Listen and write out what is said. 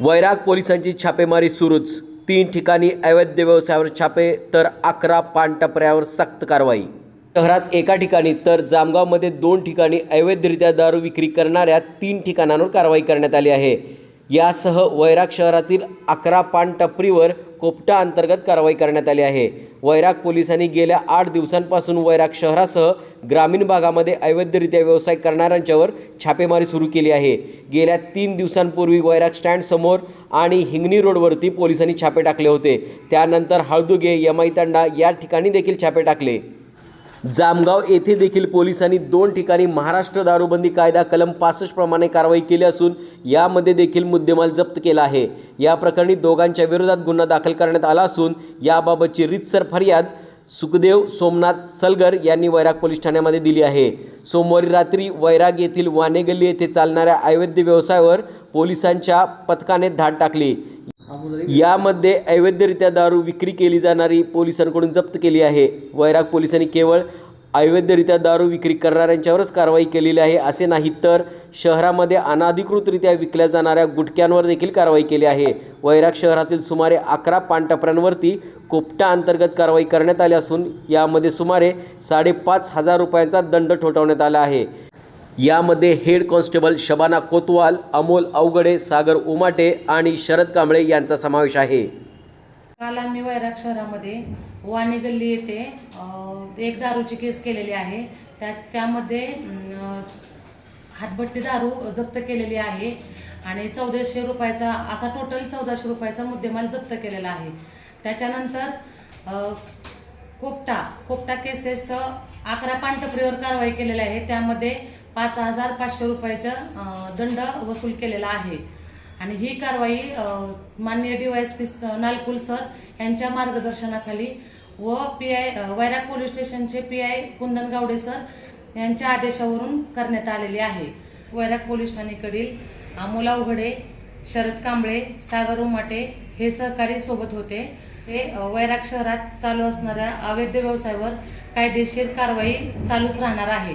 वैराग पोलिसांची छापेमारी सुरूच. तीन ठिकाणी अवैध व्यवसायावर छापे तर अकरा पानटपऱ्यावर सक्त कारवाई. शहरात एका ठिकाणी तर जामगावमध्ये दोन ठिकाणी अवैधरित्या दारू विक्री करणाऱ्या तीन ठिकाणांवर कारवाई करण्यात आली आहे. यासह वैराग शहरातील अकरा पान टपरीवर कोपटा अंतर्गत कारवाई करण्यात आली आहे. वैराग पोलिसांनी गेल्या आठ दिवसांपासून वैराग शहरासह ग्रामीण भागामध्ये अवैधरित्या व्यवसाय करणाऱ्यांच्यावर छापेमारी सुरू केली आहे. गेल्या तीन दिवसांपूर्वी वैराग स्टँडसमोर आणि हिंगणी रोडवरती पोलिसांनी छापे टाकले होते. त्यानंतर हळदुगे यमाईतांडा या ठिकाणी देखील छापे टाकले. जामगाव येथे देखील पोलिसांनी दोन ठिकाणी महाराष्ट्र दारूबंदी कायदा कलम पासष्ट प्रमाणे कारवाई केली असून यामध्ये देखील मुद्देमाल जप्त केला आहे. या प्रकरणी दोघांच्या विरोधात गुन्हा दाखल करण्यात आला असून याबाबतची रितसर फर्याद सुखदेव सोमनाथ सलगर यांनी वैराग पोलीस ठाण्यामध्ये दिली आहे. सोमवारी रात्री वैराग येथील वानेगल्ली येथे चालणाऱ्या अवैध व्यवसायावर पोलिसांच्या पथकाने धाड टाकली. यामध्ये अवैधरित्या दारू विक्री केली जाणारी पोलिसांकडून जप्त केली आहे. वैराग पोलिसांनी केवळ अवैधरित्या दारू विक्री करणाऱ्यांच्यावरच कारवाई केलेली आहे असे नाही तर शहरामध्ये अनाधिकृतरित्या विकल्या जाणाऱ्या गुटख्यांवर देखील कारवाई केली आहे. वैराग शहरातील सुमारे अकरा पानटपऱ्यांवरती कोपटा अंतर्गत कारवाई करण्यात आली असून यामध्ये सुमारे साडेपाच हजार रुपयांचा दंड ठोठावण्यात आला आहे. यामध्ये हेड कॉन्स्टेबल शबाना कोतवाल अमोल अवगडे सागर उमाटे आणि शरद कांबळे यांचा समावेश आहे. काल आम्ही वैराग शहरामध्ये वाणी गल्ली येथे एक दारूची केस केलेली आहे. त्या त्यामध्ये हातभट्टी दारू जप्त केलेली आहे आणि चौदाशे रुपयाचा असा टोटल चौदाशे रुपयाचा मुद्देमाल जप्त केलेला आहे. त्याच्यानंतर कोपटा कोपटा केसेस अकरा पानटपरीवर कारवाई केलेली आहे. त्यामध्ये पाच हजार पाचशे रुपयाचा दंड वसूल केलेला आहे. आणि ही कारवाई माननीय D Y S P Nalkul sir यांच्या मार्गदर्शनाखाली व पी आय वैराग पोलीस स्टेशनचे P I Kundan Gawade sir यांच्या आदेशावरून करण्यात आलेली आहे. वैराग पोलीस ठाणेकडील अमोला उघडे शरद कांबळे सागर उमाटे हे सहकारी सोबत होते. हे वैराग शहरात चालू असणाऱ्या अवैध व्यवसायावर कायदेशीर कारवाई चालूच राहणार आहे.